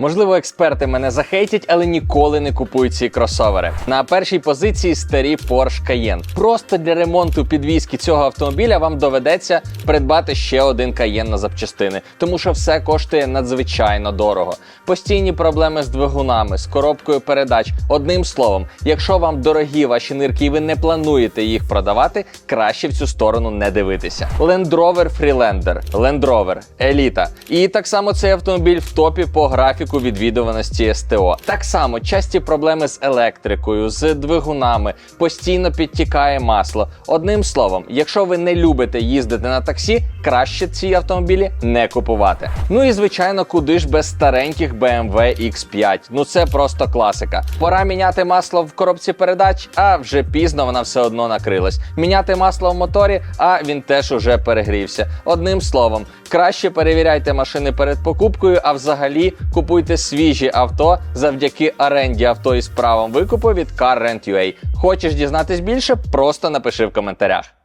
Можливо, експерти мене захейтять, але ніколи не купують ці кросовери. На першій позиції старі Porsche Cayenne. Просто для ремонту підвізки цього автомобіля вам доведеться придбати ще один Cayenne на запчастини, тому що все коштує надзвичайно дорого. Постійні проблеми з двигунами, з коробкою передач. Одним словом, якщо вам дорогі ваші нирки і ви не плануєте їх продавати, краще в цю сторону не дивитися. Land Rover Freelander, Land Rover, Еліта. І так само цей автомобіль в топі по графіку відвідуваності СТО. Так само часті проблеми з електрикою, з двигунами, постійно підтікає масло. Одним словом, якщо ви не любите їздити на таксі, краще ці автомобілі не купувати. Ну і звичайно, куди ж без стареньких BMW X5. Ну це просто класика. Пора міняти масло в коробці передач, а вже пізно вона все одно накрилась. Міняти масло в моторі, а він теж уже перегрівся. Одним словом, краще перевіряйте машини перед покупкою, а взагалі купуйте свіжі авто завдяки оренді авто із правом викупу від CarRent.ua. Хочеш дізнатись більше? Просто напиши в коментарях.